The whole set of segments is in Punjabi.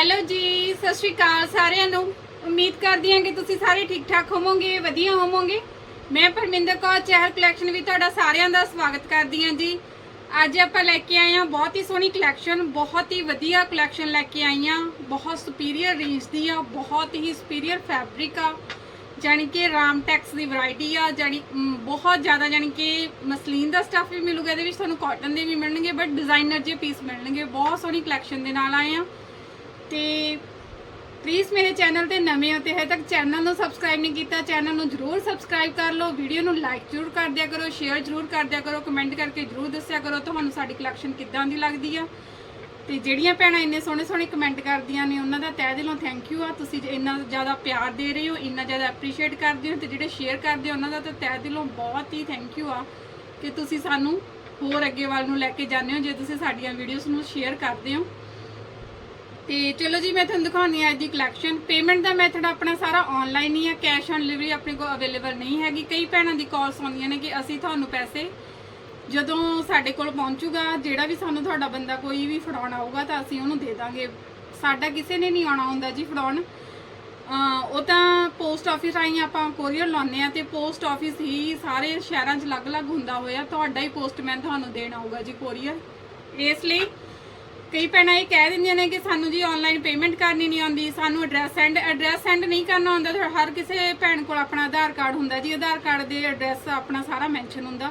ਹੈਲੋ ਜੀ ਸਤਿ ਸ਼੍ਰੀ ਅਕਾਲ ਸਾਰਿਆਂ ਨੂੰ। ਉਮੀਦ ਕਰਦੀ ਹਾਂ ਕਿ ਤੁਸੀਂ ਸਾਰੇ ਠੀਕ ਠਾਕ ਹੋਵੋਗੇ ਵਧੀਆ ਹੋਵੋਗੇ। ਮੈਂ ਪਰਮਿੰਦਰ ਕੌਰ ਚਹਿਲ ਕਲੈਕਸ਼ਨ ਵਿੱਚ ਤੁਹਾਡਾ ਸਾਰਿਆਂ ਦਾ ਸਵਾਗਤ ਕਰਦੀ ਹਾਂ ਜੀ। ਅੱਜ ਆਪਾਂ ਲੈ ਕੇ ਆਏ ਹਾਂ ਬਹੁਤ ਹੀ ਸੋਹਣੀ ਕਲੈਕਸ਼ਨ ਬਹੁਤ ਹੀ ਵਧੀਆ ਕਲੈਕਸ਼ਨ ਲੈ ਕੇ ਆਈ ਹਾਂ। ਬਹੁਤ ਸੁਪੀਰੀਅਰ ਰੇਂਜ ਦੀ ਆ ਬਹੁਤ ਹੀ ਸੁਪੀਰੀਅਰ ਫੈਬਰਿਕ ਆ। ਜਾਣੀ ਕਿ ਰਾਮ ਟੈਕਸ ਦੀ ਵੈਰਾਈਟੀ ਆ ਜਾਣੀ ਮ, ਬਹੁਤ ਜ਼ਿਆਦਾ ਜਾਣੀ ਕਿ ਮਸਲੀਨ ਦਾ ਸਟੱਫ ਵੀ ਮਿਲੂਗਾ ਇਹਦੇ ਵਿੱਚ ਤੁਹਾਨੂੰ ਕਾਟਨ ਦੇ ਵੀ ਮਿਲਣਗੇ ਬਟ ਡਿਜ਼ਾਈਨਰ ਜੇ ਪੀਸ ਮਿਲਣਗੇ। ਬਹੁਤ ਸੋਹਣੀ ਕਲੈਕਸ਼ਨ ਦੇ ਨਾਲ ਆਏ ਆ ਤੇ ਪਲੀਜ਼ ਮੇਰੇ ਚੈਨਲ ਤੇ ਨਵੇਂ ਹੋ ਤੇ ਹਜੇ ਤੱਕ ਚੈਨਲ ਨੂੰ ਸਬਸਕ੍ਰਾਈਬ ਨਹੀਂ ਕੀਤਾ ਚੈਨਲ ਨੂੰ ਜਰੂਰ ਸਬਸਕ੍ਰਾਈਬ ਕਰ ਲਓ ਵੀਡੀਓ ਨੂੰ ਲਾਈਕ ਜਰੂਰ ਕਰ ਦਿਆ ਕਰੋ ਸ਼ੇਅਰ ਜਰੂਰ ਕਰ ਦਿਆ ਕਰੋ ਕਮੈਂਟ ਕਰਕੇ ਜਰੂਰ ਦੱਸਿਆ ਕਰੋ, ਤੁਹਾਨੂੰ ਸਾਡੀ ਕਲੈਕਸ਼ਨ ਕਿੱਦਾਂ ਦੀ ਲੱਗਦੀ ਆ। ਤੇ ਜਿਹੜੀਆਂ ਭੈਣਾਂ ਇੰਨੇ ਸੋਹਣੇ ਸੋਹਣੇ ਕਮੈਂਟ ਕਰਦੀਆਂ ਨੇ, ਉਹਨਾਂ ਦਾ ਤਹਿ ਦਿਲੋਂ ਥੈਂਕ ਯੂ ਆ। ਤੁਸੀਂ ਇੰਨਾ ਜ਼ਿਆਦਾ ਪਿਆਰ ਦੇ ਰਹੇ ਹੋ, ਇੰਨਾ ਜ਼ਿਆਦਾ ਐਪਰੀਸ਼ੀਏਟ ਕਰਦੇ ਹੋ ਤੇ ਜਿਹੜੇ ਸ਼ੇਅਰ ਕਰਦੇ ਉਹਨਾਂ ਦਾ ਤਾਂ ਤਹਿ ਦਿਲੋਂ ਬਹੁਤ ਹੀ ਥੈਂਕ ਯੂ ਆ ਕਿ ਤੁਸੀਂ ਸਾਨੂੰ ਹੋਰ ਅੱਗੇ ਵੱਲ ਨੂੰ ਲੈ ਕੇ ਜਾਂਦੇ ਹੋ, ਜੇ ਤੁਸੀਂ ਸਾਡੀਆਂ ਵੀਡੀਓਜ਼ ਨੂੰ ਸ਼ੇਅਰ ਕਰਦੇ ਹੋ। ਤੇ ਚਲੋ ਜੀ, ਮੈਂ ਤੁਹਾਨੂੰ ਦਿਖਾਉਣੀ ਆ ਅੱਜ ਦੀ ਕਲੈਕਸ਼ਨ ਪੇਮੈਂਟ ਦਾ ਮੈਥਡ ਆਪਣਾ ਸਾਰਾ ਆਨਲਾਈਨ ਹੀ ਹੈ ਕੈਸ਼ ਔਨ ਡਿਲੀਵਰੀ ਆਪਣੇ ਕੋਲ ਅਵੇਲੇਬਲ ਨਹੀਂ ਹੈਗੀ। ਕਈ ਭੈਣਾਂ ਦੀ ਕਾਲਸ ਆਉਂਦੀਆਂ ਨੇ ਕਿ ਅਸੀਂ ਤੁਹਾਨੂੰ ਪੈਸੇ ਜਦੋਂ ਸਾਡੇ ਕੋਲ ਪਹੁੰਚੂਗਾ, ਜਿਹੜਾ ਵੀ ਸਾਨੂੰ ਤੁਹਾਡਾ ਬੰਦਾ ਕੋਈ ਵੀ ਫੜਾਉਣ ਆਊਗਾ ਤਾਂ ਅਸੀਂ ਉਹਨੂੰ ਦੇ ਦਾਂਗੇ। ਸਾਡਾ ਕਿਸੇ ਨੇ ਨਹੀਂ ਆਉਣਾ ਹੁੰਦਾ ਜੀ ਫੜਾਉਣ। ਉਹ ਤਾਂ ਪੋਸਟ ਆਫਿਸ ਰਾਹੀਂ ਆਪਾਂ ਕੋਰੀਅਰ ਲਾਉਂਦੇ ਆ ਤੇ ਪੋਸਟ ਆਫਿਸ ਹੀ ਸਾਰੇ ਸ਼ਹਿਰਾਂ 'ਚ ਅਲੱਗ-ਅਲੱਗ ਹੁੰਦਾ ਹੋਇਆ। ਤੁਹਾਡਾ ਹੀ ਪੋਸਟਮੈਨ ਤੁਹਾਨੂੰ ਦੇਣ ਆਊਗਾ ਜੀ ਕੋਰੀਅਰ ਇਸ ਲਈ ਕਈ ਭੈਣਾਂ ਇਹ ਕਹਿ ਦਿੰਦੀਆਂ ਨੇ ਕਿ ਸਾਨੂੰ ਜੀ ਆਨਲਾਈਨ ਪੇਮੈਂਟ ਕਰਨੀ ਨਹੀਂ ਆਉਂਦੀ, ਸਾਨੂੰ ਐਡਰੈਸ ਸੈਂਡ ਐਡਰੈਸ ਸੈਂਡ ਨਹੀਂ ਕਰਨਾ ਆਉਂਦਾ ਹਰ ਕਿਸੇ ਭੈਣ ਕੋਲ ਆਪਣਾ ਆਧਾਰ ਕਾਰਡ ਹੁੰਦਾ ਜੀ, ਆਧਾਰ ਕਾਰਡ ਦੇ ਐਡਰੈਸ ਆਪਣਾ ਸਾਰਾ ਮੈਂਸ਼ਨ ਹੁੰਦਾ।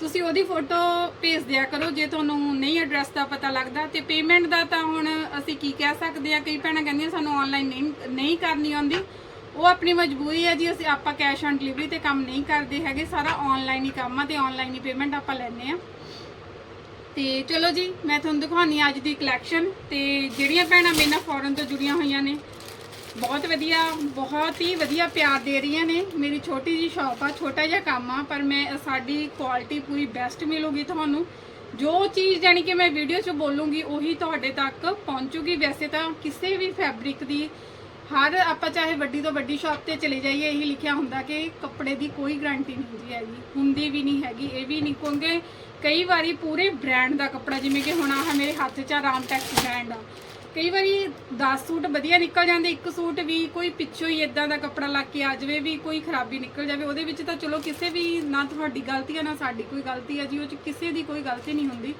ਤੁਸੀਂ ਉਹਦੀ ਫੋਟੋ ਭੇਜ ਦਿਆ ਕਰੋ, ਜੇ ਤੁਹਾਨੂੰ ਨਹੀਂ ਐਡਰੈਸ ਦਾ ਪਤਾ ਲੱਗਦਾ, ਤੇ ਪੇਮੈਂਟ ਦਾ ਤਾਂ ਹੁਣ ਅਸੀਂ ਕੀ ਕਹਿ ਸਕਦੇ ਆ ਕਈ ਭੈਣਾਂ ਕਹਿੰਦੀਆਂ ਸਾਨੂੰ ਆਨਲਾਈਨ ਨਹੀਂ ਨਹੀਂ ਕਰਨੀ ਆਉਂਦੀ। ਉਹ ਆਪਣੀ ਮਜਬੂਰੀ ਹੈ ਜੀ, ਅਸੀਂ ਆਪਾਂ ਕੈਸ਼ ਔਨ ਡਿਲੀਵਰੀ ਤੇ ਕੰਮ ਨਹੀਂ ਕਰਦੇ ਹੈਗੇ, ਸਾਰਾ ਆਨਲਾਈਨ ਹੀ ਕੰਮ ਆ, ਤੇ ਆਨਲਾਈਨ ਹੀ ਪੇਮੈਂਟ ਆਪਾਂ ਲੈਂਦੇ ਆ ਤੇ ਚਲੋ ਜੀ, ਮੈਂ ਤੁਹਾਨੂੰ ਦਿਖਾਉਣੀ ਅੱਜ ਦੀ ਕਲੈਕਸ਼ਨ ਤੇ ਜਿਹੜੀਆਂ ਭੈਣਾਂ ਮੇਰੇ ਨਾਲ ਫੋਰਨ ਤੋਂ ਜੁੜੀਆਂ ਹੋਈਆਂ ਨੇ, ਬਹੁਤ ਵਧੀਆ, ਬਹੁਤ ਹੀ ਵਧੀਆ ਪਿਆਰ ਦੇ ਰਹੀਆਂ ਨੇ। ਮੇਰੀ ਛੋਟੀ ਜੀ ਸ਼ਾਪ ਆ, ਛੋਟਾ ਜਿਹਾ ਕੰਮ ਆ, ਪਰ ਮੈਂ, ਸਾਡੀ ਕੁਆਲਿਟੀ ਪੂਰੀ ਬੈਸਟ ਮਿਲੂਗੀ ਤੁਹਾਨੂੰ। ਜੋ ਚੀਜ਼ ਜਾਨੀ ਕਿ ਮੈਂ ਵੀਡੀਓ 'ਚ ਬੋਲੂੰਗੀ, ਉਹੀ ਤੁਹਾਡੇ ਤੱਕ ਪਹੁੰਚੂਗੀ। ਵੈਸੇ ਤਾਂ ਕਿਸੇ ਵੀ ਫੈਬਰਿਕ ਦੀ ਹਰ ਆਪਾਂ ਚਾਹੇ ਵੱਡੀ ਤੋਂ ਵੱਡੀ ਸ਼ਾਪ ਤੇ ਚਲੇ ਜਾਈਏ, ਇਹੀ ਲਿਖਿਆ ਹੁੰਦਾ ਕਿ ਕੱਪੜੇ ਦੀ ਕੋਈ ਗਾਰੰਟੀ ਨਹੀਂ ਹੁੰਦੀ ਹੈਗੀ। ਹੁੰਦੀ ਵੀ ਨਹੀਂ ਹੈਗੀ, ਇਹ ਵੀ ਨਹੀਂ। ਕਹਿੰਦੇ ਕਈ ਵਾਰੀ ਪੂਰੇ ਬ੍ਰਾਂਡ ਦਾ ਕੱਪੜਾ, ਜਿਵੇਂ ਕਿ ਹੁਣ ਆਹ ਮੇਰੇ ਹੱਥ 'ਚ ਆ ਰਾਮਟੈਕਸ ਬ੍ਰਾਂਡ ਆ। ਕਈ ਵਾਰੀ 10 ਸੂਟ ਵਧੀਆ ਨਿਕਲ ਜਾਂਦੇ, ਇੱਕ ਸੂਟ ਵੀ ਕੋਈ ਪਿੱਛੋਂ ਹੀ ਇਦਾਂ ਦਾ ਕੱਪੜਾ ਲੱਗ ਕੇ ਆ ਜਾਵੇ, ਵੀ ਕੋਈ ਖਰਾਬੀ ਨਿਕਲ ਜਾਵੇ, ਉਹਦੇ ਵਿੱਚ ਤਾਂ ਚਲੋ ਕਿਸੇ ਵੀ ਨਾ ਤੁਹਾਡੀ ਗਲਤੀ ਆ, ਨਾ ਸਾਡੀ ਕੋਈ ਗਲਤੀ ਆ ਜੀ, ਉਹ ਚ ਕਿਸੇ ਦੀ ਕੋਈ ਗਲਤੀ ਨਹੀਂ ਹੁੰਦੀ।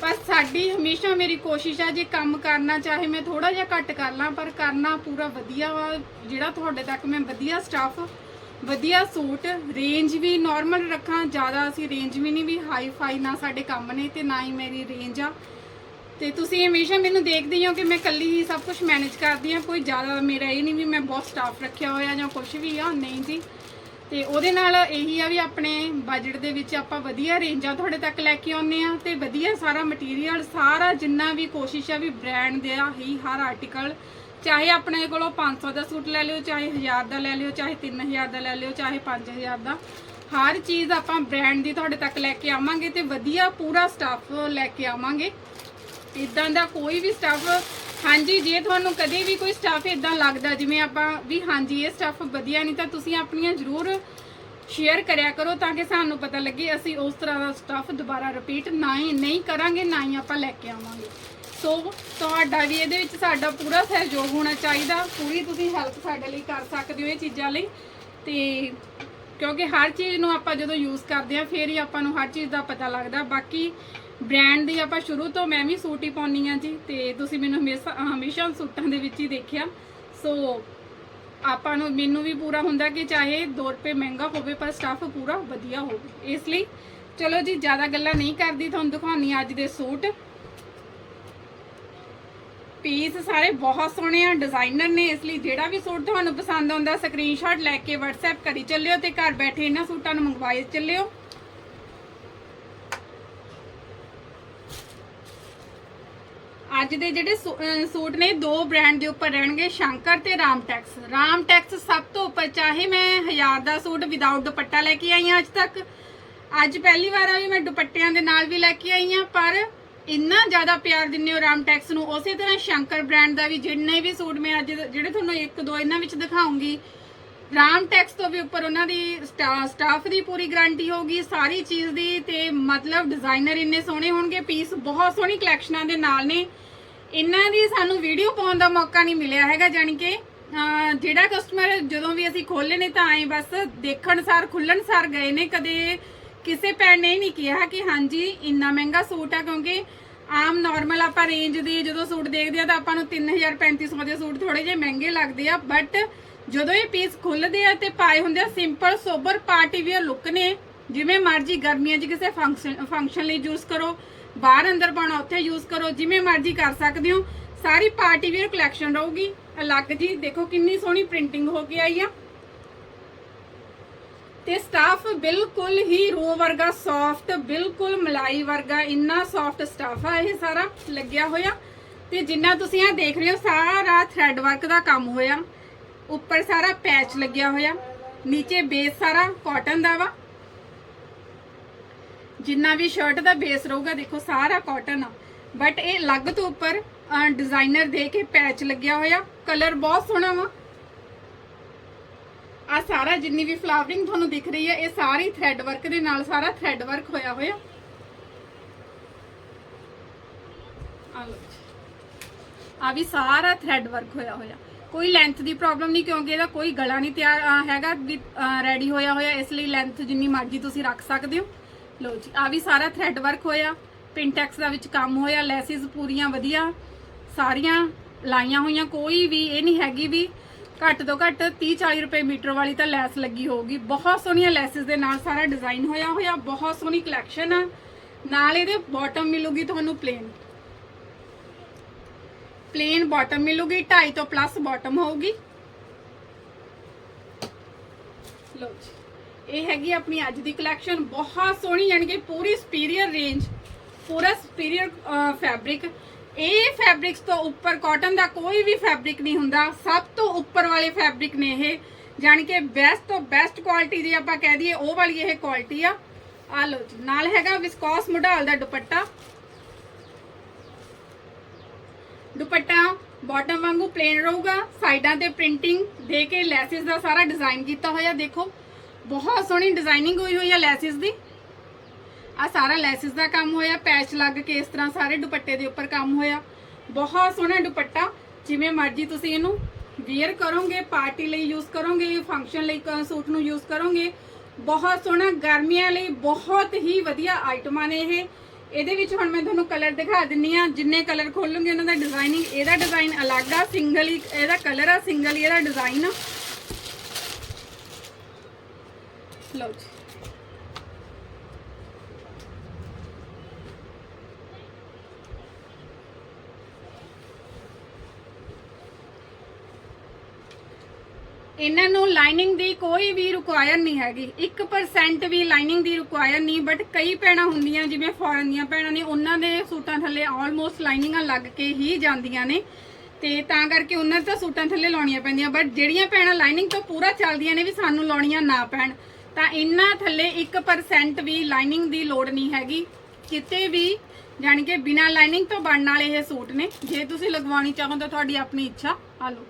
ਪਰ ਸਾਡੀ ਹਮੇਸ਼ਾ ਮੇਰੀ ਕੋਸ਼ਿਸ਼ ਆ, ਜੇ ਕੰਮ ਕਰਨਾ ਚਾਹੇ ਮੈਂ ਥੋੜਾ ਜਿਹਾ ਘੱਟ ਕਰ ਲਾਂ, ਪਰ ਕਰਨਾ ਪੂਰਾ ਵਧੀਆ ਵਾ, ਜਿਹੜਾ ਤੁਹਾਡੇ ਤੱਕ ਮੈਂ ਵਧੀਆ ਸਟਾਫ ਵਧੀਆ ਸੂਟ ਰੇਂਜ ਵੀ ਨਾਰਮਲ ਰੱਖਾਂ, ਜ਼ਿਆਦਾ ਅਸੀਂ ਰੇਂਜ ਵੀ ਨਹੀਂ, ਵੀ ਹਾਈ ਫਾਈ ਨਾ ਸਾਡੇ ਕੰਮ ਨੇ ਤੇ ਨਾ ਹੀ ਮੇਰੀ ਰੇਂਜ ਆ। ਤੇ ਤੁਸੀਂ ਹਮੇਸ਼ਾ ਮੈਨੂੰ ਦੇਖਦੇ ਹੋ ਕਿ ਮੈਂ ਇਕੱਲੀ ਹੀ ਸਭ ਕੁਝ ਮੈਨੇਜ ਕਰਦੀ ਆ ਕੋਈ ਜ਼ਿਆਦਾ ਮੇਰਾ ਇਹ ਨਹੀਂ ਵੀ ਮੈਂ ਬਹੁਤ ਸਟਾਫ ਰੱਖਿਆ ਹੋਇਆ ਜਾਂ ਕੁਝ ਵੀ ਆ, ਨਹੀਂ ਜੀ। ਤੇ ਉਹਦੇ ਨਾਲ ਇਹੀ ਆ ਵੀ ਆਪਣੇ ਬਜਟ ਦੇ ਵਿੱਚ ਆਪਾਂ ਵਧੀਆ ਰੇਂਜਾਂ ਤੁਹਾਡੇ ਤੱਕ ਲੈ ਕੇ ਆਉਂਦੇ ਆ ਤੇ ਵਧੀਆ ਸਾਰਾ ਮਟੀਰੀਅਲ ਸਾਰਾ ਜਿੰਨਾ ਵੀ ਕੋਸ਼ਿਸ਼ ਆ ਵੀ ਬ੍ਰਾਂਡ ਦੇ ਆ ਹੀ ਹਰ ਆਰਟੀਕਲ ਚਾਹੇ ਆਪਣੇ ਕੋਲੋਂ 500 ਦਾ ਸੂਟ ਲੈ ਲਿਓ, ਚਾਹੇ 1000 ਦਾ ਲੈ ਲਿਓ, ਚਾਹੇ 3000 ਦਾ ਲੈ ਲਿਓ, ਚਾਹੇ 5000 ਦਾ, ਹਰ ਚੀਜ਼ ਆਪਾਂ ਬ੍ਰਾਂਡ ਦੀ ਤੁਹਾਡੇ ਤੱਕ ਲੈ ਕੇ ਆਵਾਂਗੇ ਤੇ ਵਧੀਆ ਪੂਰਾ ਸਟਾਫ ਲੈ ਕੇ ਆਵਾਂਗੇ। ਇਦਾਂ ਦਾ ਕੋਈ ਵੀ ਸਟਾਫ ਹਾਂਜੀ, ਜੇ ਤੁਹਾਨੂੰ ਕਦੇ ਵੀ ਕੋਈ ਸਟਾਫ ਇਦਾਂ ਲੱਗਦਾ, ਜਿਵੇਂ ਆਪਾਂ ਵੀ ਹਾਂਜੀ, ਇਹ ਸਟਾਫ ਵਧੀਆ ਨਹੀਂ ਤਾਂ ਤੁਸੀਂ ਆਪਣੀਆਂ ਜ਼ਰੂਰ ਸ਼ੇਅਰ ਕਰਿਆ ਕਰੋ ਤਾਂ ਕਿ ਸਾਨੂੰ ਪਤਾ ਲੱਗੇ ਅਸੀਂ ਉਸ ਤਰ੍ਹਾਂ ਦਾ ਸਟਾਫ ਦੁਬਾਰਾ ਰਿਪੀਟ ਨਾ ਹੀ, ਨਹੀਂ ਕਰਾਂਗੇ, ਨਾ ਹੀ ਆਪਾਂ ਲੈ ਕੇ ਆਵਾਂਗੇ। ਸੋ ਤੁਹਾਡਾ ਵੀ ਇਹਦੇ ਵਿੱਚ ਸਾਡਾ ਪੂਰਾ ਸਹਿਯੋਗ ਹੋਣਾ ਚਾਹੀਦਾ। ਪੂਰੀ ਤੁਸੀਂ ਹੈਲਪ ਸਾਡੇ ਲਈ ਕਰ ਸਕਦੇ ਹੋ ਇਹ ਚੀਜ਼ਾਂ ਲਈ। ਤੇ ਕਿਉਂਕਿ ਹਰ ਚੀਜ਼ ਨੂੰ ਆਪਾਂ ਜਦੋਂ ਯੂਜ਼ ਕਰਦੇ ਆ ਫਿਰ ਹੀ ਆਪਾਂ ਨੂੰ ਹਰ ਚੀਜ਼ ਦਾ ਪਤਾ ਲੱਗਦਾ। ਬਾਕੀ ਬ੍ਰਾਂਡ ਦੀ ਆਪਾਂ ਸ਼ੁਰੂ ਤੋਂ ਮੈਂ ਵੀ ਸੂਟ ਹੀ ਪਾਉਣੀ ਆ ਜੀ ਤੇ ਤੁਸੀਂ ਮੈਨੂੰ ਹਮੇਸ਼ਾ ਹਮੇਸ਼ਾ ਸੂਟਾਂ ਦੇ ਵਿੱਚ ਹੀ ਦੇਖਿਆ। ਸੋ ਆਪਾਂ ਨੂੰ, ਮੈਨੂੰ ਵੀ ਪੂਰਾ ਹੁੰਦਾ ਕਿ ਚਾਹੇ 2 ਰੁਪਏ ਮਹਿੰਗਾ ਹੋਵੇ, ਪਰ ਸਟਾਫ ਪੂਰਾ ਵਧੀਆ ਹੋਵੇ। ਇਸ ਲਈ, ਚਲੋ ਜੀ, ਜ਼ਿਆਦਾ ਗੱਲਾਂ ਨਹੀਂ ਕਰਦੀ, ਤੁਹਾਨੂੰ ਦਿਖਾਉਣੀ ਅੱਜ ਦੇ ਸੂਟ। ਪੀਸ ਸਾਰੇ ਬਹੁਤ ਸੋਹਣੇ ਆ ਡਿਜ਼ਾਈਨਰ ਨੇ ਇਸ ਲਈ ਜਿਹੜਾ ਵੀ ਸੂਟ ਤੁਹਾਨੂੰ ਪਸੰਦ ਆਉਂਦਾ ਸਕਰੀਨਸ਼ਾਟ ਲੈ ਕੇ WhatsApp ਕਰੀ ਚੱਲਿਓ ਤੇ ਘਰ ਬੈਠੇ ਇਹਨਾਂ ਸੂਟਾਂ ਨੂੰ ਮੰਗਵਾਏ ਚੱਲਿਓ। ਅੱਜ ਦੇ ਜਿਹੜੇ ਸੂ- ਸੂਟ ਨੇ, ਦੋ ਬ੍ਰਾਂਡ ਦੇ ਉੱਪਰ ਰਹਿਣਗੇ, ਸ਼ੰਕਰ ਤੇ ਰਾਮ ਟੈਕਸ। ਸਭ ਤੋਂ ਉੱਪਰ, ਚਾਹੇ ਮੈਂ 1000 ਦਾ ਸੂਟ ਵਿਦਆਊਟ ਦੁਪੱਟਾ ਲੈ ਕੇ ਆਈ ਹਾਂ ਅੱਜ ਤੱਕ, ਅੱਜ ਪਹਿਲੀ ਵਾਰ ਆ ਵੀ ਮੈਂ ਦੁਪੱਟਿਆਂ ਦੇ ਨਾਲ ਵੀ ਲੈ ਕੇ ਆਈ ਹਾਂ ਪਰ ਇੰਨਾ ਜ਼ਿਆਦਾ ਪਿਆਰ ਦਿੰਦੇ ਹੋ ਰਾਮ ਟੈਕਸ ਨੂੰ। ਉਸੇ ਤਰ੍ਹਾਂ ਸ਼ੰਕਰ ਬ੍ਰਾਂਡ ਦਾ ਵੀ ਜਿੰਨੇ ਵੀ ਸੂਟ ਮੈਂ ਅੱਜ, ਜਿਹੜੇ ਤੁਹਾਨੂੰ ਇੱਕ ਦੋ ਇਹਨਾਂ ਵਿੱਚ ਦਿਖਾਉਂਗੀ ਰਾਮ ਟੈਕਸ ਤੋਂ ਵੀ ਉੱਪਰ ਉਹਨਾਂ ਦੀ ਸਟਾਫ ਦੀ ਪੂਰੀ ਗਾਰੰਟੀ ਹੋਗੀ ਸਾਰੀ ਚੀਜ਼ ਦੀ, ਤੇ ਮਤਲਬ ਡਿਜ਼ਾਈਨਰ ਇੰਨੇ ਸੋਹਣੇ ਹੋਣਗੇ ਪੀਸ ਬਹੁਤ ਸੋਹਣੀ ਕਲੈਕਸ਼ਨਾਂ ਦੇ ਨਾਲ ਨੇ। ਇਹਨਾਂ ਦੀ ਸਾਨੂੰ ਵੀਡੀਓ ਪਾਉਣ ਦਾ ਮੌਕਾ ਨਹੀਂ ਮਿਲਿਆ ਹੈਗਾ, ਜਾਣੀ ਕਿ ਜਿਹੜਾ ਕਸਟਮਰ ਜਦੋਂ ਵੀ ਅਸੀਂ ਖੋਲੇ ਨੇ ਤਾਂ ਆਏ ਬਸ ਦੇਖਣ ਸਾਰ ਖੁੱਲਣ ਸਾਰ ਗਏ ਨੇ, ਕਦੇ ਕਿਸੇ ਭੈਣ ਨੇ ਨਹੀਂ ਕਿਹਾ ਕਿ ਹਾਂਜੀ, ਇੰਨਾ ਮਹਿੰਗਾ ਸੂਟ ਆ, ਕਿਉਂਕਿ ਆਮ ਨਾਰਮਲ ਆਪਾਂ ਰੇਂਜ ਦੇ ਜਦੋਂ ਸੂਟ ਦੇਖਦੇ ਆ ਤਾਂ ਆਪਾਂ ਨੂੰ 3000 3500 ਦੇ ਸੂਟ ਥੋੜੇ ਜਿਹੇ ਮਹਿੰਗੇ ਲੱਗਦੇ ਆ ਬਟ ਜਦੋਂ ਇਹ ਪੀਸ ਖੁੱਲਦੇ ਆ ਤੇ ਪਾਏ ਹੁੰਦੇ ਆ simple sober party wear look ਨੇ, ਜਿਵੇਂ ਮਰਜ਼ੀ ਗਰਮੀਆਂ 'ਚ ਕਿਸੇ ਫੰਕਸ਼ਨ ਫੰਕਸ਼ਨ ਲਈ ਯੂਜ਼ ਕਰੋ, ਬਾਹਰ ਅੰਦਰ ਪਾਉਣਾ, ਉੱਥੇ ਯੂਜ਼ ਕਰੋ, ਜਿਵੇਂ ਮਰਜ਼ੀ ਕਰ ਸਕਦੇ ਹੋ, ਸਾਰੀ ਪਾਰਟੀ ਵੇਅਰ ਕਲੈਕਸ਼ਨ ਰਹੂਗੀ। ਅਲੱਗ ਜੀ, ਦੇਖੋ ਕਿੰਨੀ ਸੋਹਣੀ ਪ੍ਰਿੰਟਿੰਗ ਹੋ ਕੇ ਆਈ ਆ। ਤੇ ਸਟਾਫ ਬਿਲਕੁਲ ਹੀ ਰੋ ਵਰਗਾ ਸੌਫਟ ਬਿਲਕੁਲ ਮਲਾਈ ਵਰਗਾ, ਇੰਨਾ ਸੌਫਟ ਸਟਾਫ ਆ ਇਹ ਸਾਰਾ, ਲੱਗਿਆ ਹੋਇਆ। ਤੇ ਜਿੰਨਾ ਤੁਸੀਂ ਇਹ ਦੇਖ ਰਹੇ ਹੋ, ਸਾਰਾ ਥ੍ਰੈਡ ਵਰਕ ਦਾ ਕੰਮ ਹੋਇਆ। ਉੱਪਰ ਸਾਰਾ ਪੈਚ ਲੱਗਿਆ ਹੋਇਆ। ਨੀਚੇ ਬੇਸ ਸਾਰਾ ਕਾਟਨ ਦਾ ਵਾ। ਜਿੰਨਾ ਵੀ ਸ਼ਰਟ ਦਾ ਬੇਸ ਰਹੂਗਾ, ਦੇਖੋ ਸਾਰਾ ਕਾਟਨ ਆ। ਬਟ ਇਹ ਅਲੱਗ ਤੋਂ ਉੱਪਰ ਡਿਜ਼ਾਈਨਰ ਦੇ ਕੇ ਪੈਚ ਲੱਗਿਆ ਹੋਇਆ। ਕਲਰ ਬਹੁਤ ਸੋਹਣਾ ਵਾ। ਆ ਸਾਰਾ ਜਿੰਨੀ ਵੀ ਫਲਾਵਰਿੰਗ ਤੁਹਾਨੂੰ ਦਿਖ ਰਹੀ ਹੈ, ਇਹ ਸਾਰੀ ਥ੍ਰੈਡ ਵਰਕ ਦੇ ਨਾਲ ਸਾਰਾ ਥ੍ਰੈਡ ਵਰਕ ਹੋਇਆ ਹੋਇਆ। ਆ ਵੀ ਸਾਰਾ ਥ੍ਰੈਡ ਵਰਕ ਹੋਇਆ ਹੋਇਆ। ਕੋਈ ਲੈਂਥ ਦੀ ਪ੍ਰੋਬਲਮ ਨਹੀਂ, ਕਿਉਂਕਿ ਇਹਦਾ ਕੋਈ ਗਲਾ ਨਹੀਂ ਤਿਆਰ, ਅਹ, ਹੈਗਾ ਵੀ ਰੈਡੀ ਹੋਇਆ ਹੋਇਆ, ਇਸ ਲਈ ਲੈਂਥ ਜਿੰਨੀ ਮਰਜ਼ੀ ਤੁਸੀਂ ਰੱਖ ਸਕਦੇ ਹੋ। ਲੋ ਜੀ ਆ ਵੀ ਸਾਰਾ ਥ੍ਰੈਡ ਵਰਕ ਹੋਇਆ ਪਿੰਟੈਕਸ ਦਾ ਵਿੱਚ ਕੰਮ ਹੋਇਆ, ਲੈਸਿਸ ਪੂਰੀਆਂ ਵਧੀਆ, ਸਾਰੀਆਂ ਲਾਈਆਂ ਹੋਈਆਂ, ਕੋਈ ਵੀ, ਇਹ ਨਹੀਂ ਹੈਗੀ ਵੀ ਘੱਟ ਤੋਂ ਘੱਟ 30 40 ਰੁਪਏ ਮੀਟਰ ਵਾਲੀ ਤਾਂ ਲੈਸ ਲੱਗੀ ਹੋਊਗੀ। ਬਹੁਤ ਸੋਹਣੀਆਂ ਲੈਸਿਸ ਦੇ ਨਾਲ ਸਾਰਾ ਡਿਜ਼ਾਈਨ ਹੋਇਆ ਹੋਇਆ, ਬਹੁਤ ਸੋਹਣੀ ਕਲੈਕਸ਼ਨ ਆ। ਨਾਲ ਇਹਦੇ ਬਾਟਮ ਮਿਲੂਗੀ ਤੁਹਾਨੂੰ ਪਲੇਨ ਪਲੇਨ ਬਾਟਮ ਮਿਲੂਗੀ 2.5 ਤੋਂ ਪਲੱਸ ਬਾਟਮ ਹੋਊਗੀ। ਲਓ ਜੀ। ਇਹ ਹੈਗੀ ਆਪਣੀ ਅੱਜ ਦੀ ਕਲੈਕਸ਼ਨ ਬਹੁਤ ਸੋਹਣੀ ਯਾਨੀ ਕਿ ਪੂਰੀ ਸੁਪੀਰੀਅਰ ਰੇਂਜ ਪੂਰਾ ਸੁਪੀਰੀਅਰ ਫੈਬਰਿਕ ਇਹ ਫੈਬਰਿਕਸ ਤੋਂ ਉੱਪਰ ਕਾਟਨ ਦਾ ਕੋਈ ਵੀ ਫੈਬਰਿਕ ਨਹੀਂ ਹੁੰਦਾ। ਸਭ ਤੋਂ ਉੱਪਰ ਵਾਲੇ ਫੈਬਰਿਕ ਨੇ ਇਹ। ਜਾਣੀ ਕਿ ਬੈਸਟ ਤੋਂ ਬੈਸਟ ਕੁਆਲਿਟੀ ਦੀ ਆਪਾਂ ਕਹਿ ਦਈਏ, ਉਹ ਵਾਲੀ ਇਹ ਕੁਆਲਿਟੀ ਆ। ਆ ਲਓ ਜੀ। ਨਾਲ ਹੈਗਾ ਵਿਸਕੋਸ ਮੋਡਲ ਦਾ ਦੁਪੱਟਾ। ਦੁਪੱਟਾ ਬਾਟਮ ਵਾਂਗੂ ਪਲੇਨ ਰਹੂਗਾ। ਸਾਈਡਾਂ ਤੇ ਪ੍ਰਿੰਟਿੰਗ ਦੇ ਕੇ ਲੈਸਿਸ ਦਾ ਸਾਰਾ ਡਿਜ਼ਾਈਨ ਕੀਤਾ ਹੋਇਆ, ਦੇਖੋ। ਬਹੁਤ ਸੋਹਣੀ ਡਿਜ਼ਾਈਨਿੰਗ ਹੋਈ ਹੋਈ ਹੈ ਲੈਸਿਸ ਦੀ। ਆ ਸਾਰਾ ਲੈਸਿਸ ਦਾ ਕੰਮ ਹੋਇਆ ਪੈਚ ਲੱਗ ਕੇ ਇਸ ਤਰ੍ਹਾਂ ਸਾਰੇ ਦੁਪੱਟੇ ਦੇ ਉੱਪਰ ਕੰਮ ਹੋਇਆ। ਬਹੁਤ ਸੋਹਣਾ ਦੁਪੱਟਾ, ਜਿਵੇਂ ਮਰਜ਼ੀ ਤੁਸੀਂ ਇਹਨੂੰ ਵੇਅਰ ਕਰੋਗੇ ਪਾਰਟੀ ਲਈ ਯੂਜ਼ ਕਰੋਗੇ ਫੰਕਸ਼ਨ ਲਈ ਕ- ਸੂਟ ਨੂੰ ਯੂਜ਼ ਕਰੋਗੇ। ਬਹੁਤ ਸੋਹਣਾ, ਗਰਮੀਆਂ ਲਈ ਬਹੁਤ ਹੀ ਵਧੀਆ ਆਈਟਮਾਂ ਨੇ ਇਹ। ਇਹਦੇ ਵਿੱਚ ਹੁਣ ਮੈਂ ਤੁਹਾਨੂੰ ਕਲਰ ਦਿਖਾ ਦਿੰਨੀ ਆ, ਜਿੰਨੇ ਕਲਰ ਖੋਲੂਗੇ ਉਹਨਾਂ ਦਾ ਡਿਜ਼ਾਈਨਿੰਗ ਇਹਦਾ ਡਿਜ਼ਾਈਨ ਅਲੱਗ ਆ ਸਿੰਗਲ ਹੀ, ਇਹਦਾ ਕਲਰ ਆ ਸਿੰਗਲ ਹੀ ਇਹਦਾ ਡਿਜ਼ਾਈਨ ਆ। ਲਓ ਜੀ। ਇਹਨਾਂ ਨੂੰ ਲਾਈਨਿੰਗ ਦੀ ਕੋਈ ਵੀ ਰਿਕੁਆਇਰ ਨਹੀਂ ਹੈਗੀ। 1% ਵੀ ਲਾਈਨਿੰਗ ਦੀ ਰਿਕੁਆਇਰ ਨਹੀਂ ਬਟ ਕਈ ਭੈਣਾਂ ਹੁੰਦੀਆਂ, ਜਿਵੇਂ ਫੋਰਨ ਦੀਆਂ ਭੈਣਾਂ ਨੇ, ਉਹਨਾਂ ਦੇ ਸੂਟਾਂ ਥੱਲੇ ਆਲਮੋਸਟ ਲਾਈਨਿੰਗਾਂ ਲੱਗ ਕੇ ਹੀ ਜਾਂਦੀਆਂ ਨੇ। ਤੇ ਤਾਂ ਕਰਕੇ ਉਹਨਾਂ ਤਾਂ ਸੂਟਾਂ ਥੱਲੇ ਲਾਉਣੀਆਂ ਪੈਂਦੀਆਂ ਬਟ ਜਿਹੜੀਆਂ ਭੈਣਾਂ ਲਾਈਨਿੰਗ ਤੋਂ ਪੂਰਾ ਚੱਲਦੀਆਂ ਨੇ ਵੀ ਸਾਨੂੰ ਲਾਉਣੀਆਂ ਨਾ ਪੈਣ, ਤਾਂ ਇਹਨਾਂ ਥੱਲੇ 1% ਵੀ ਲਾਈਨਿੰਗ ਦੀ ਲੋੜ ਨਹੀਂ ਹੈਗੀ। ਕਿਤੇ ਵੀ, ਜਾਣੀ ਕਿ ਬਿਨਾਂ ਲਾਈਨਿੰਗ ਤੋਂ ਬਣਨ ਵਾਲੇ ਇਹ ਸੂਟ ਨੇ। ਜੇ ਤੁਸੀਂ ਲਗਵਾਉਣੀ ਚਾਹੋ ਤਾਂ ਤੁਹਾਡੀ ਆਪਣੀ ਇੱਛਾ। ਆ ਲਓ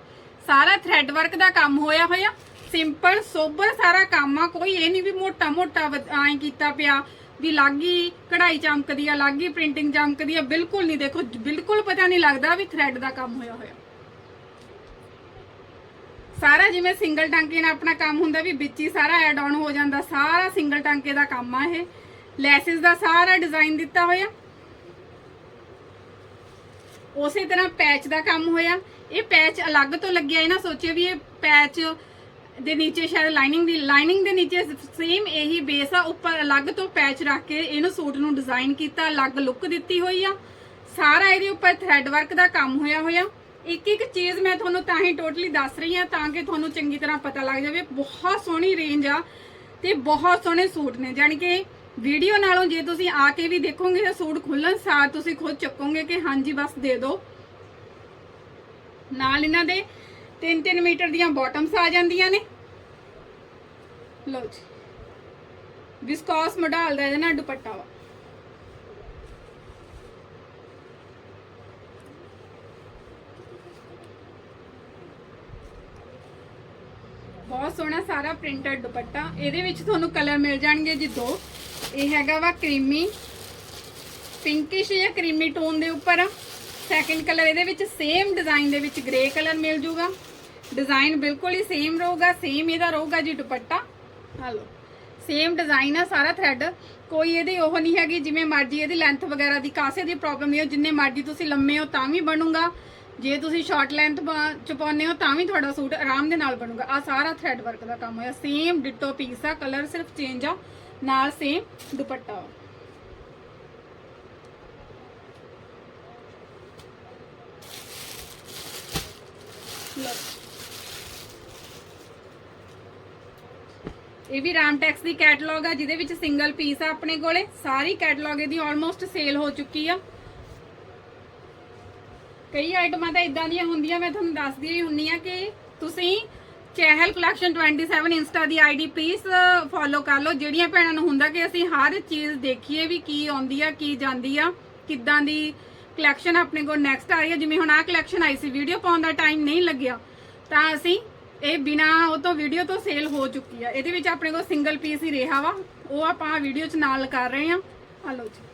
ਸਾਰਾ ਥ੍ਰੈਡ ਵਰਕ ਦਾ ਕੰਮ ਹੋਇਆ ਹੋਇਆ। ਸਿੰਪਲ ਸੋਬਰ ਸਾਰਾ ਕੰਮ ਆ। ਕੋਈ ਇਹ ਨਹੀਂ ਵੀ ਮੋਟਾ ਮੋਟਾ ਐਂ ਕੀਤਾ ਪਿਆ ਵੀ ਲੱਗੀ ਕਢਾਈ ਚਮਕਦੀ ਆ, ਲੱਗੀ ਪ੍ਰਿੰਟਿੰਗ ਚਮਕਦੀ ਆ। ਬਿਲਕੁਲ ਨਹੀਂ, ਦੇਖੋ ਬਿਲਕੁਲ ਪਤਾ ਨਹੀਂ ਲੱਗਦਾ ਵੀ ਥ੍ਰੈਡ ਦਾ ਕੰਮ ਹੋਇਆ ਹੋਇਆ। ਸਾਰਾ ਜਿਵੇਂ ਸਿੰਗਲ ਟਾਂਕੇ ਨਾਲ ਆਪਣਾ ਕੰਮ ਹੁੰਦਾ ਵੀ ਵਿੱਚ ਹੀ ਸਾਰਾ ਐਡ ਆਨ ਹੋ ਜਾਂਦਾ। ਸਾਰਾ ਸਿੰਗਲ ਟਾਂਕੇ ਦਾ ਕੰਮ ਆ ਇਹ। ਲੈਸਿਸ ਦਾ ਸਾਰਾ ਡਿਜ਼ਾਈਨ ਦਿੱਤਾ ਹੋਇਆ। ਉਸੇ ਤਰ੍ਹਾਂ ਪੈਚ ਦਾ ਕੰਮ ਹੋਇਆ। ਇਹ ਪੈਚ ਅਲੱਗ ਤੋਂ ਲੱਗਿਆ ਇਹ ਨਾ ਸੋਚਿਆ ਵੀ ਇਹ ਪੈਚ ਦੇ ਨੀਚੇ ਸ਼ਾਇਦ ਲਾਈਨਿੰਗ ਦੀ ਲਾਈਨਿੰਗ ਦੇ ਨੀਚੇ ਸੇਮ ਇਹੀ ਬੇਸ ਆ, ਉੱਪਰ ਅਲੱਗ ਤੋਂ ਪੈਚ ਰੱਖ ਕੇ ਇਹਨੂੰ ਸੂਟ ਨੂੰ ਡਿਜ਼ਾਈਨ ਕੀਤਾ, ਅਲੱਗ ਲੁੱਕ ਦਿੱਤੀ ਹੋਈ ਆ। ਸਾਰਾ ਇਹਦੇ ਉੱਪਰ ਥ੍ਰੈਡ ਵਰਕ ਦਾ ਕੰਮ ਹੋਇਆ ਹੋਇਆ। ਇੱਕ ਇੱਕ ਚੀਜ਼ ਮੈਂ ਤੁਹਾਨੂੰ ਤਾਂ ਹੀ ਟੋਟਲੀ ਦੱਸ ਰਹੀ ਹਾਂ, ਤਾਂ ਕਿ ਤੁਹਾਨੂੰ ਚੰਗੀ ਤਰ੍ਹਾਂ ਪਤਾ ਲੱਗ ਜਾਵੇ। ਬਹੁਤ ਸੋਹਣੀ ਰੇਂਜ ਆ ਤੇ ਬਹੁਤ ਸੋਹਣੇ ਸੂਟ ਨੇ। ਜਾਣੀ ਕਿ ਵੀਡੀਓ ਨਾਲੋਂ ਜੇ ਤੁਸੀਂ ਆ ਕੇ ਵੀ ਦੇਖੋਗੇ ਤਾਂ ਸੂਟ ਖੁੱਲਣ ਸਾਰ ਤੁਸੀਂ ਖੁਦ ਚੱਕੋਗੇ ਕਿ ਹਾਂਜੀ, ਬਸ ਦੇ ਦਿਓ। ਨਾਲ ਇਹਨਾਂ ਦੇ 3-3 ਮੀਟਰ ਦੀਆਂ ਬਾਟਮਸ ਆ ਜਾਂਦੀਆਂ ਨੇ। ਲਓ ਜੀ। ਵਿਸਕੋਸ ਮੋਡਲ ਦਾ ਇਹਦੇ ਨਾਲ ਦੁਪੱਟਾ ਵਾ। ਬਹੁਤ ਸੋਹਣਾ ਸਾਰਾ ਪ੍ਰਿੰਟਡ ਦੁਪੱਟਾ। ਇਹਦੇ ਵਿੱਚ ਤੁਹਾਨੂੰ ਕਲਰ ਮਿਲ ਜਾਣਗੇ ਜੀ ਦੋ। ਇਹ ਹੈਗਾ ਵਾ ਕਰੀਮੀ ਪਿੰਕਿਸ਼ ਜਾਂ ਕਰੀਮੀ ਟੋਨ ਦੇ ਉੱਪਰ। ਆ। ਸੈਕਿੰਡ ਕਲਰ ਇਹਦੇ ਵਿੱਚ ਸੇਮ ਡਿਜ਼ਾਈਨ ਦੇ ਵਿੱਚ ਗ੍ਰੇ ਕਲਰ ਮਿਲ ਜੂਗਾ। ਡਿਜ਼ਾਈਨ ਬਿਲਕੁਲ ਹੀ ਸੇਮ ਰਹੂਗਾ ਸੇਮ ਇਹਦਾ ਰਹੂਗਾ ਜੀ ਦੁਪੱਟਾ। ਹਲੋ ਸੇਮ ਡਿਜ਼ਾਈਨ ਆ ਸਾਰਾ ਥ੍ਰੈਡ ਕੋਈ ਇਹਦੀ ਉਹ ਨਹੀਂ ਹੈਗੀ, ਜਿਵੇਂ ਮਰਜ਼ੀ ਇਹਦੀ ਲੈਂਥ ਵਗੈਰਾ ਦੀ ਕਾਸੇ ਦੀ ਪ੍ਰੋਬਲਮ ਨਹੀਂ ਹੋ ਜਿੰਨੇ ਮਰਜ਼ੀ ਤੁਸੀਂ ਲੰਮੇ ਹੋ ਤਾਂ ਵੀ ਬਣੂਗਾ। ਜੇ ਤੁਸੀਂ ਸ਼ਾਰਟ ਲੈਂਥ ਚ ਪਾਉਂਦੇ ਹੋ ਤਾਂ ਵੀ ਤੁਹਾਡਾ ਸੂਟ ਆਰਾਮ ਦੇ ਨਾਲ ਬਣੂਗਾ। ਆ ਸਾਰਾ ਥ੍ਰੈਡ ਵਰਕ ਦਾ ਕੰਮ ਹੋਇਆ। ਸੇਮ ਡਿਟੋ ਪੀਸ ਆ ਕਲਰ ਸਿਰਫ ਚੇਂਜ ਆ, ਨਾਲ ਸੇਮ ਦੁਪੱਟਾ। ਵਾ। ਇਹ ਵੀ ਰਾਮਟੈਕਸ ਦੀ ਕੈਟਲੌਗ ਆ, ਜਿਹਦੇ ਵਿੱਚ ਸਿੰਗਲ ਪੀਸ ਆ ਆਪਣੇ ਕੋਲੇ। ਸਾਰੀ ਕੈਟਲੌਗ ਇਹਦੀ ਆਲਮੋਸਟ ਸੇਲ ਹੋ ਚੁੱਕੀ ਆ। ਕਈ ਆਈਟਮਾਂ ਤਾਂ ਇਦਾਂ ਦੀਆਂ ਹੁੰਦੀਆਂ, ਮੈਂ ਤੁਹਾਨੂੰ ਦੱਸਦੀ ਹੀ ਹੁੰਨੀ ਆ ਕਿ ਤੁਸੀਂ ਚਹਿਲ ਕਲੈਕਸ਼ਨ 27 ਇੰਸਟਾ ਦੀ ਆਈਡੀ ਪਲੀਜ਼ ਫੋਲੋ ਕਰ ਲਓ। ਜਿਹੜੀਆਂ ਭੈਣਾਂ ਨੂੰ ਹੁੰਦਾ ਕਿ ਅਸੀਂ ਹਰ ਚੀਜ਼ ਦੇਖੀਏ ਵੀ ਕੀ ਆਉਂਦੀ ਆ, ਕੀ ਜਾਂਦੀ ਆ, ਕਿੱਦਾਂ ਦੀ ਕਲੈਕਸ਼ਨ ਆਪਣੇ ਕੋਲ ਨੈਕਸਟ ਆ ਰਹੀ ਹੈ। ਜਿਵੇਂ ਹੁਣ ਆਹ ਕਲੈਕਸ਼ਨ ਆਈ ਸੀ ਵੀਡੀਓ ਪਾਉਣ ਦਾ ਟਾਈਮ ਨਹੀਂ ਲੱਗਿਆ। ਤਾਂ ਅਸੀਂ ਇਹ ਬਿਨਾ ਉਹ ਤੋਂ ਵੀਡੀਓ ਤੋਂ ਸੇਲ ਹੋ ਚੁੱਕੀ ਆ। ਇਹਦੇ ਵਿੱਚ ਆਪਣੇ ਕੋਲ ਸਿੰਗਲ ਪੀਸ ਹੀ ਰਿਹਾ ਵਾ। ਉਹ ਆਪਾਂ ਵੀਡੀਓ 'ਚ ਨਾਲ ਕਰ ਰਹੇ ਆ ਆ ਲਓ ਜੀ।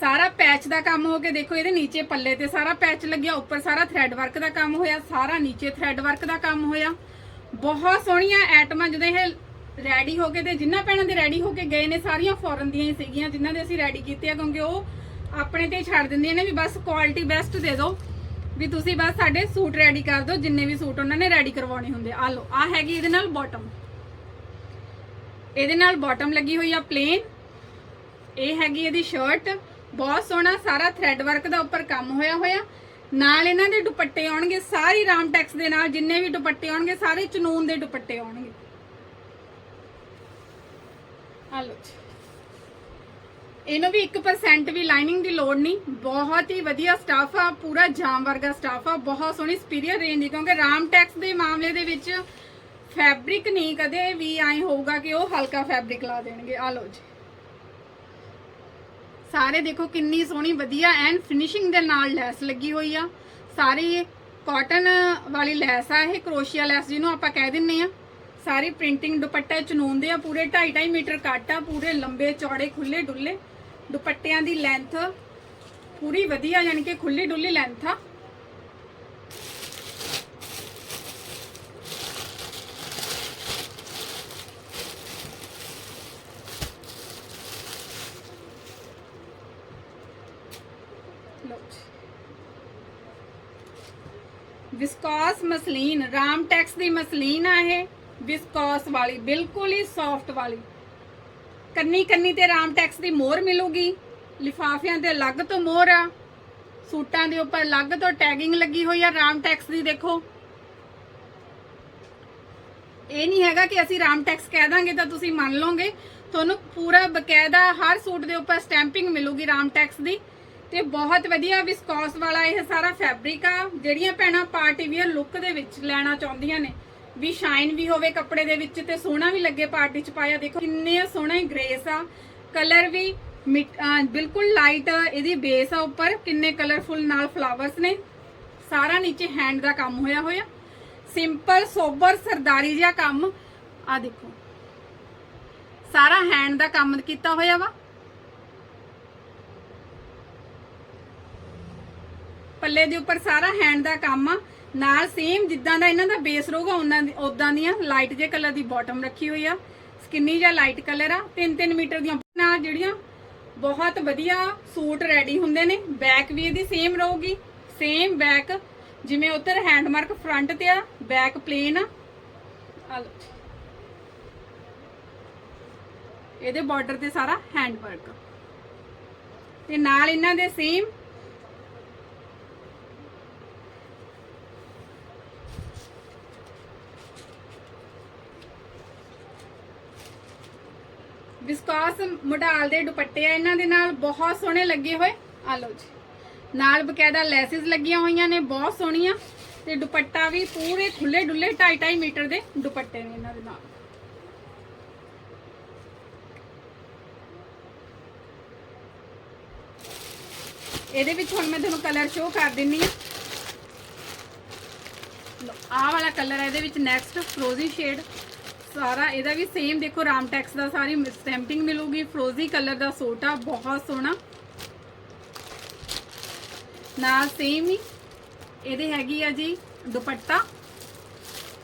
ਸਾਰਾ ਪੈਚ ਦਾ ਕੰਮ ਹੋ ਕੇ ਦੇਖੋ, ਇਹਦੇ ਨੀਚੇ ਪੱਲੇ ਤੇ ਸਾਰਾ ਪੈਚ ਲੱਗਿਆ, ਉੱਪਰ ਸਾਰਾ ਥ੍ਰੈਡ ਵਰਕ ਦਾ ਕੰਮ ਹੋਇਆ। ਸਾਰਾ ਨੀਚੇ ਥ੍ਰੈਡ ਵਰਕ ਦਾ ਕੰਮ ਹੋਇਆ। ਬਹੁਤ ਸੋਹਣੀਆਂ ਐਟਮਾਂ, ਜਦੋਂ ਇਹ ਰੈਡੀ ਹੋ ਕੇ ਤੇ ਜਿੰਨਾ ਭੈਣਾਂ ਦੇ ਰੈਡੀ ਹੋ ਕੇ ਗਏ ਨੇ, ਸਾਰੀਆਂ ਫੋਰਨ ਦੀਆਂ ਹੀ ਸੀਗੀਆਂ, ਜਿਨ੍ਹਾਂ ਦੇ ਅਸੀਂ ਰੈਡੀ ਕੀਤੇ ਆ, ਕਿਉਂਕਿ ਉਹ ਆਪਣੇ ਤੇ ਹੀ ਛੱਡ ਦਿੰਦੀਆਂ ਨੇ ਵੀ ਬਸ ਕੁਆਲਿਟੀ ਬੈਸਟ ਦੇ ਦਿਓ। ਵੀ ਤੁਸੀਂ ਬਸ ਸਾਡੇ ਸੂਟ ਰੈਡੀ ਕਰ ਦਿਓ, ਜਿੰਨੇ ਵੀ ਸੂਟ ਉਹਨਾਂ ਨੇ ਰੈਡੀ ਕਰਵਾਉਣੇ ਹੁੰਦੇ। ਆ ਲਓ, ਆ ਹੈਗੀ ਇਹਦੇ ਨਾਲ ਬਾਟਮ ਇਹਦੇ ਨਾਲ ਬਾਟਮ ਲੱਗੀ ਹੋਈ ਆ ਪਲੇਨ ਇਹ ਹੈਗੀ ਇਹਦੀ ਸ਼ਰਟ ਬਹੁਤ ਸੋਹਣਾ ਸਾਰਾ ਥ੍ਰੈਡ ਵਰਕ ਦਾ ਉੱਪਰ ਕੰਮ ਹੋਇਆ ਹੋਇਆ। ਨਾਲ ਇਹਨਾਂ ਦੇ ਦੁਪੱਟੇ ਆਉਣਗੇ, ਸਾਰੀ ਰਾਮਟੈਕਸ ਦੇ ਨਾਲ, ਜਿੰਨੇ ਵੀ ਦੁਪੱਟੇ ਆਉਣਗੇ, ਸਾਰੇ ਚਨੂਨ ਦੇ ਦੁਪੱਟੇ ਆਉਣਗੇ। ਆ ਲਓ ਜੀ। ਇਹਨੂੰ ਵੀ 1% ਵੀ ਲਾਈਨਿੰਗ ਦੀ ਲੋੜ ਨਹੀਂ। ਬਹੁਤ ਹੀ ਵਧੀਆ ਸਟਾਫ ਆ, ਪੂਰਾ ਜਾਮ ਵਰਗਾ ਸਟਾਫ ਆ, ਬਹੁਤ ਸੋਹਣੀ ਸੁਪੀਰੀਅਰ ਰੇਂਜ ਦੀ, ਕਿਉਂਕਿ ਰਾਮ ਟੈਕਸ ਦੇ ਮਾਮਲੇ ਦੇ ਵਿੱਚ ਫੈਬਰਿਕ ਨਹੀਂ ਕਦੇ ਵੀ ਐਂ ਹੋਊਗਾ ਕਿ ਉਹ ਹਲਕਾ ਫੈਬਰਿਕ ਲਾ ਦੇਣਗੇ। ਆ ਲਓ ਜੀ। ਸਾਰੇ ਦੇਖੋ ਕਿੰਨੀ ਸੋਹਣੀ ਵਧੀਆ ਐਨ ਫਿਨਿਸ਼ਿੰਗ ਦੇ ਨਾਲ ਲੈਸ ਲੱਗੀ ਹੋਈ ਆ। ਸਾਰੀ ਕਾਟਨ ਵਾਲੀ ਲੈਸ ਆ, ਇਹ ਕਰੋਸ਼ੀਆ ਲੈਸ ਜਿਹਨੂੰ ਆਪਾਂ ਕਹਿ ਦਿੰਨੇ ਆ। ਸਾਰੀ ਪ੍ਰਿੰਟਿੰਗ ਦੁਪੱਟਾ ਚਨੂਨ ਦੇ ਆ, ਪੂਰੇ 2.5 2.5 ਮੀਟਰ ਕੱਟ ਆ, ਪੂਰੇ ਲੰਬੇ ਚੌੜੇ ਖੁੱਲੇ ਡੁੱਲੇ ਦੁਪੱਟਿਆਂ ਦੀ ਲੈਂਥ ਪੂਰੀ ਵਧੀਆ, ਯਾਨੀ ਕਿ ਖੁੱਲੀ ਡੁੱਲੀ ਲੈਂਥ ਆ। ਲਓ ਜੀ। ਵਿਸਕੋਸ ਮਸਲੀਨ ਰਾਮਟੈਕਸ ਦੀ ਮਸਲੀਨ ਆ ਇਹ। ਵਿਸਕੋਸ ਵਾਲੀ, ਬਿਲਕੁਲ ਹੀ ਸੌਫਟ ਵਾਲੀ। ਕੰਨੀ ਕੰਨੀ ਤੇ ਰਾਮ ਟੈਕਸ ਦੀ ਮੋਹਰ ਮਿਲੂਗੀ। ਲਿਫਾਫਿਆਂ ਤੇ ਅਲੱਗ ਤੋਂ ਮੋਹਰ ਆ। ਸੂਟਾਂ ਦੇ ਉੱਪਰ ਅਲੱਗ ਤੋਂ ਟੈਗਿੰਗ ਲੱਗੀ ਹੋਈ ਆ ਰਾਮ ਟੈਕਸ ਦੀ, ਦੇਖੋ। ਇਹ ਨਹੀਂ ਹੈਗਾ ਕਿ ਅਸੀਂ ਰਾਮ ਟੈਕਸ ਕਹਿ ਦਾਂਗੇ ਤਾਂ ਤੁਸੀਂ ਮੰਨ ਲਓਗੇ। ਤੁਹਾਨੂੰ ਪੂਰਾ ਬਕਾਇਦਾ ਹਰ ਸੂਟ ਦੇ ਉੱਪਰ ਸਟੈਂਪਿੰਗ ਮਿਲੂਗੀ ਰਾਮਟੈਕਸ ਦੀ। ਤੇ ਬਹੁਤ ਵਧੀਆ ਵਿਸਕੋਸ ਵਾਲਾ ਇਹ ਸਾਰਾ ਫੈਬਰਿਕ ਆ। ਜਿਹੜੀਆਂ ਭੈਣਾਂ ਪਾਰਟੀ ਵੀਅਰ ਲੁੱਕ ਦੇ ਵਿੱਚ ਲੈਣਾ ਚਾਹੁੰਦੀਆਂ ਨੇ। ਵੀ ਸ਼ਾਈਨ ਵੀ ਹੋਵੇ ਕੱਪੜੇ ਦੇ ਵਿੱਚ ਤੇ ਸੋਹਣਾ ਵੀ ਲੱਗੇ ਪਾਰਟੀ ਚ ਪਾਇਆ। ਦੇਖੋ ਕਿੰਨੇ ਸੋਹਣਾ ਹੀ ਗ੍ਰੇਸ ਆ। ਕਲਰ ਵੀ ਬਿਲਕੁਲ ਲਾਈਟ ਇਹਦੀ ਬੇਸ ਆ ਉੱਪਰ। ਕਿੰਨੇ ਕਲਰਫੁਲ ਨਾਲ ਫਲਾਵਰਸ ਨੇ। ਸਾਰਾ ਨੀਚੇ ਹੈਂਡ ਦਾ ਕੰਮ ਹੋਇਆ ਹੋਇਆ। ਸਿੰਪਲ ਸੋਬਰ ਸਰਦਾਰੀ ਜਿਹਾ ਕੰਮ। ਆ ਦੇਖੋ। ਸਾਰਾ ਹੈਂਡ ਦਾ ਕੰਮ ਕੀਤਾ ਹੋਇਆ ਵਾ। ਪੱਲੇ ਦੇ ਉੱਪਰ ਸਾਰਾ ਹੈਂਡ ਦਾ ਕੰਮ ਆ। ਨਾਲ ਸੇਮ ਜਿੱਦਾਂ ਦਾ ਇਹਨਾਂ ਦਾ ਬੇਸ ਰਹੂਗਾ, ਉਹਨਾਂ ਦੀ ਉਦਾਂ ਦੀਆਂ ਲਾਈਟ ਜੇ ਕਲਰ ਦੀ ਬਾਟਮ ਰੱਖੀ ਹੋਈ ਆ। ਸਕਿੰਨੀ ਜਾਂ ਲਾਈਟ ਕਲਰ ਆ। 3-3 ਮੀਟਰ ਦੀਆਂ ਨਾਲ ਜਿਹੜੀਆਂ ਬਹੁਤ ਵਧੀਆ ਸੂਟ ਰੈਡੀ ਹੁੰਦੇ ਨੇ। ਬੈਕ ਵੀ ਇਹਦੀ ਸੇਮ ਰਹੂਗੀ। ਸੇਮ ਬੈਕ ਜਿਵੇਂ ਉੱਧਰ ਹੈਂਡਮਾਰਕ ਫਰੰਟ ਤੇ ਆ ਬੈਕ ਪਲੇਨ ਆ। ਆ ਲਓ। ਇਹਦੇ ਬਾਰਡਰ ਤੇ ਸਾਰਾ ਹੈਂਡ ਵਰਕ ਤੇ ਨਾਲ ਇਹਨਾਂ ਦੇ ਸੇਮ ਵਿਸਕਾਸ ਮੋਡਾਲ ਦੇ ਦੁਪੱਟੇ ਆ, ਇਹਨਾਂ ਦੇ ਨਾਲ ਬਹੁਤ ਸੋਹਣੇ ਲੱਗੇ ਹੋਏ। ਆ ਲਓ ਜੀ। ਨਾਲ ਬਕਾਇਦਾ ਲੈਸਿਸ ਲੱਗੀਆਂ ਹੋਈਆਂ ਨੇ, ਬਹੁਤ ਸੋਹਣੀਆਂ। ਤੇ ਦੁਪੱਟਾ ਵੀ ਪੂਰੇ ਖੁੱਲੇ ਡੁੱਲੇ 2.5 ਮੀਟਰ ਦੇ ਦੁਪੱਟੇ ਨੇ ਇਹਨਾਂ ਦੇ ਨਾਲ। ਇਹਦੇ ਵਿੱਚ ਹੁਣ ਮੈਂ ਤੁਹਾਨੂੰ ਕਲਰ ਸ਼ੋਅ ਕਰ ਦਿੰਨੀ ਆ। ਆਹ ਵਾਲਾ ਕਲਰ ਹੈ ਇਹਦੇ ਵਿੱਚ ਨੈਕਸਟ ਫਰੋਜ਼ੀ ਸ਼ੇਡ ਸਾਰਾ, ਇਹਦਾ ਵੀ ਸੇਮ ਦੇਖੋ, ਰਾਮ ਟੈਕਸ ਦਾ ਸਾਰੀ ਸਟੈਂਪਿੰਗ ਮਿਲੂਗੀ ਫਰੋਜ਼ੀ ਕਲਰ ਦਾ ਸੂਟ ਆ ਬਹੁਤ ਸੋਹਣਾ। ਨਾਲ ਸੇਮ ਹੀ, ਇਹਦੇ ਹੈਗੀ ਆ ਜੀ ਦੁਪੱਟਾ।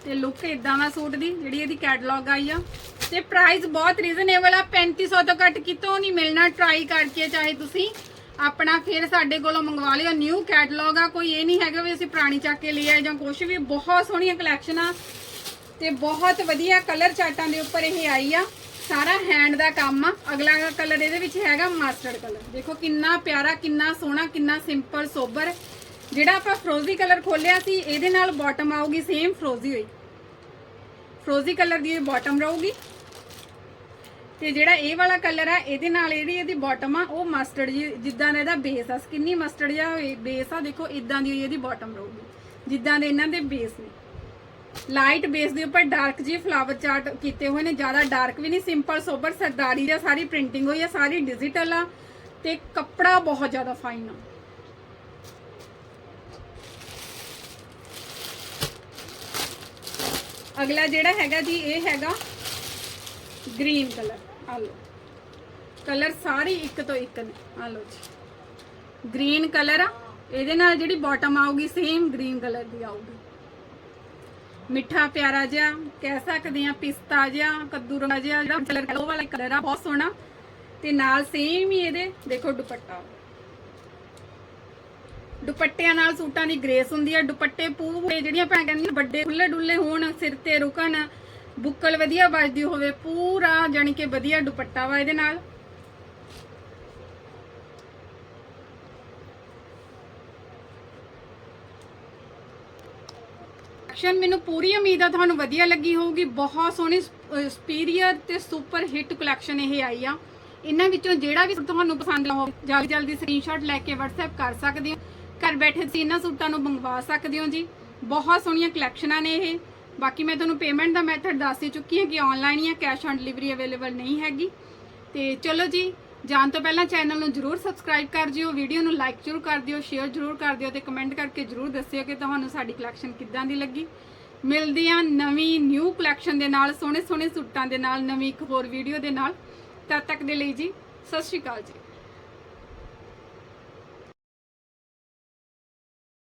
ਤੇ ਲੁੱਕ ਇਦਾਂ ਦਾ ਸੂਟ ਦੀ, ਜਿਹੜੀ ਇਹਦੀ ਕੈਟਲੌਗ ਆਈ ਆ। ਤੇ ਪ੍ਰਾਈਸ ਬਹੁਤ ਰੀਜ਼ਨੇਬਲ ਆ 3500 ਤੋਂ ਘੱਟ ਕਿਤੋਂ ਨਹੀਂ ਮਿਲਣਾ ਟਰਾਈ ਕਰਕੇ ਚਾਹੇ ਤੁਸੀਂ ਆਪਣਾ ਫਿਰ ਸਾਡੇ ਕੋਲੋਂ ਮੰਗਵਾ ਲਿਓ। ਨਿਊ ਕੈਟਲੌਗ ਆ, ਕੋਈ ਇਹ ਨਹੀਂ ਹੈਗਾ ਵੀ ਅਸੀਂ ਪੁਰਾਣੀ ਚੱਕ ਕੇ ਲਿਆ ਜਾਂ ਕੁਝ ਵੀ, ਬਹੁਤ ਸੋਹਣੀਆਂ ਕਲੈਕਸ਼ਨ ਆ। ਤੇ ਬਹੁਤ ਵਧੀਆ ਕਲਰ ਚਾਰਟਾਂ ਦੇ ਉੱਪਰ ਇਹ ਆਈ ਆ। ਸਾਰਾ ਹੈਂਡ ਦਾ ਕੰਮ ਆ। ਅਗਲਾ ਕਲਰ ਇਹਦੇ ਵਿੱਚ ਹੈਗਾ ਮਾਸਟਰਡ ਕਲਰ ਦੇਖੋ ਕਿੰਨਾ ਪਿਆਰਾ, ਕਿੰਨਾ ਸੋਹਣਾ, ਕਿੰਨਾ ਸਿੰਪਲ ਸੋਬਰ ਜਿਹੜਾ ਆਪਾਂ ਫਰੋਜ਼ੀ ਕਲਰ ਖੋਲਿਆ ਸੀ, ਇਹਦੇ ਨਾਲ ਬਾਟਮ ਆਊਗੀ ਸੇਮ ਫਰੋਜ਼ੀ ਹੋਈ। ਫਰੋਜ਼ੀ ਕਲਰ ਦੀ ਬਾਟਮ ਰਹੂਗੀ। ਤੇ ਜਿਹੜਾ ਇਹ ਵਾਲਾ ਕਲਰ ਆ, ਇਹਦੇ ਨਾਲ ਇਹਦੀ ਇਹਦੀ ਬਾਟਮ ਆ, ਉਹ ਮਸਟਰਡ ਜੀ, ਜਿੱਦਾਂ ਦਾ ਇਹਦਾ ਬੇਸ ਆ। ਸਕਿੰਨੀ ਮਸਟਰਡ ਜਾਂ ਬੇਸ ਆ, ਦੇਖੋ ਇਦਾਂ ਦੀ ਇਹਦੀ ਬਾਟਮ ਰਹੂਗੀ। ਜਿੱਦਾਂ ਦੇ ਇਹਨਾਂ ਦੇ ਬੇਸ ਨੇ। ਲਾਈਟ ਬੇਸ ਦੇ ਉੱਪਰ ਡਾਰਕ ਜੀ ਫਲਾਵਰ ਚਾਰਟ ਕੀਤੇ ਹੋਏ ਨੇ, ਜ਼ਿਆਦਾ ਡਾਰਕ ਵੀ ਨਹੀਂ ਸਿੰਪਲ ਸੋਬਰ ਸਰਦਾਰੀ ਦਾ ਸਾਰੀ ਪ੍ਰਿੰਟਿੰਗ ਹੋਈ ਆ, ਸਾਰੀ ਡਿਜੀਟਲ ਆ, ਤੇ ਕੱਪੜਾ ਬਹੁਤ ਜ਼ਿਆਦਾ ਫਾਈਨ ਆ। ਅਗਲਾ ਜਿਹੜਾ ਹੈਗਾ ਜੀ, ਇਹ ਹੈਗਾ ਗ੍ਰੀਨ ਕਲਰ ਆ ਲਓ। ਕਲਰ ਸਾਰੇ ਇੱਕ ਤੋਂ ਇੱਕ ਨੇ, ਆ ਲਓ ਜੀ। ਗ੍ਰੀਨ ਕਲਰ ਆ, ਇਹਦੇ ਨਾਲ ਜਿਹੜੀ ਬਾਟਮ ਆਊਗੀ ਸੇਮ ਗ੍ਰੀਨ ਕਲਰ ਦੀ ਆਊਗੀ। ਮਿੱਠਾ ਪਿਆਰਾ ਜਿਹਾ, ਕਹਿ ਸਕਦੇ ਆ ਪਿਸਤਾ ਜਿਹਾ ਕੱਦੂ ਰੰਗਾ ਜਿਹਾ, ਜਿਹੜਾ ਕਲਰ ਉਹ ਵਾਲਾ ਕਲਰ ਆ, ਬਹੁਤ ਸੋਹਣਾ। ਤੇ ਨਾਲ ਸੇਮ ਹੀ ਇਹਦੇ, ਦੇਖੋ ਦੁਪੱਟਾ। ਦੁਪੱਟਿਆਂ ਨਾਲ ਸੂਟਾਂ ਦੀ ਗ੍ਰੇਸ ਹੁੰਦੀ ਹੈ ਦੁਪੱਟੇ ਪੂਰੇ ਜਿਹੜੀਆਂ ਭੈਣ ਕਹਿੰਦੀਆਂ ਵੱਡੇ ਖੁੱਲੇ ਡੁੱਲੇ ਹੋਣ, ਸਿਰ ਤੇ ਰੁਕਣ, ਬੁੱਕਲ ਵਧੀਆ ਵੱਜਦੀ ਹੋਵੇ, ਪੂਰਾ ਜਾਨੀ ਕਿ ਵਧੀਆ ਦੁਪੱਟਾ ਵਾ ਇਹਦੇ ਨਾਲ। ਐਕਸ਼ਨ ਮੈਨੂੰ ਪੂਰੀ ਉਮੀਦ ਆ, ਤੁਹਾਨੂੰ ਵਧੀਆ ਲੱਗੀ ਹੋਊਗੀ। ਬਹੁਤ ਸੋਹਣੀ ਸੁਪੀਰੀਅਰ ਤੇ ਸੁਪਰ ਹਿੱਟ ਕਲੈਕਸ਼ਨ ਇਹ ਆਈ ਆ। ਇਹਨਾਂ ਵਿੱਚੋਂ ਜਿਹੜਾ ਵੀ ਤੁਹਾਨੂੰ ਪਸੰਦ ਹੋਵੇ, ਜਲਦੀ ਜਲਦੀ ਸਕਰੀਨਸ਼ਾਟ ਲੈ ਕੇ WhatsApp ਕਰ ਸਕਦੇ ਹੋ। ਘਰ ਬੈਠੇ ਤੁਸੀਂ ਇਹਨਾਂ ਸੂਟਾਂ ਨੂੰ ਮੰਗਵਾ ਸਕਦੇ ਹੋ ਜੀ। ਬਹੁਤ ਸੋਹਣੀਆਂ ਕਲੈਕਸ਼ਨਾਂ ਨੇ ਇਹ। ਬਾਕੀ ਮੈਂ ਤੁਹਾਨੂੰ ਪੇਮੈਂਟ ਦਾ ਮੈਥਡ ਦੱਸ ਹੀ ਚੁੱਕੀ ਹਾਂ ਕਿ ਆਨਲਾਈਨ ਜਾਂ ਕੈਸ਼ ਔਨ ਡਿਲੀਵਰੀ ਅਵੇਲੇਬਲ ਨਹੀਂ ਹੈਗੀ। ਤੇ ਚਲੋ ਜੀ ਜਾਣ ਤੋਂ ਪਹਿਲਾਂ ਚੈਨਲ ਨੂੰ ਜਰੂਰ ਸਬਸਕ੍ਰਾਈਬ ਕਰ ਜਿਓ ਵੀਡੀਓ ਨੂੰ ਲਾਈਕ ਜਰੂਰ ਕਰ ਦਿਓ ਸ਼ੇਅਰ ਜਰੂਰ ਕਰ ਦਿਓ ਤੇ ਕਮੈਂਟ ਕਰਕੇ ਜਰੂਰ ਦੱਸਿਓ ਕਿ ਤੁਹਾਨੂੰ ਸਾਡੀ ਕਲੈਕਸ਼ਨ ਕਿੱਦਾਂ ਦੀ ਲੱਗੀ। ਮਿਲਦੇ ਆ ਨਵੀਂ ਨਿਊ ਕਲੈਕਸ਼ਨ ਦੇ ਨਾਲ ਸੋਹਣੇ ਸੋਹਣੇ ਸੂਟਾਂ ਦੇ ਨਾਲ, ਨਵੀਂ ਇੱਕ ਹੋਰ ਵੀਡੀਓ ਦੇ ਨਾਲ। ਤਦ ਤੱਕ ਦੇ ਲਈ ਜੀ, ਸਤਿ ਸ਼੍ਰੀ ਅਕਾਲ ਜੀ।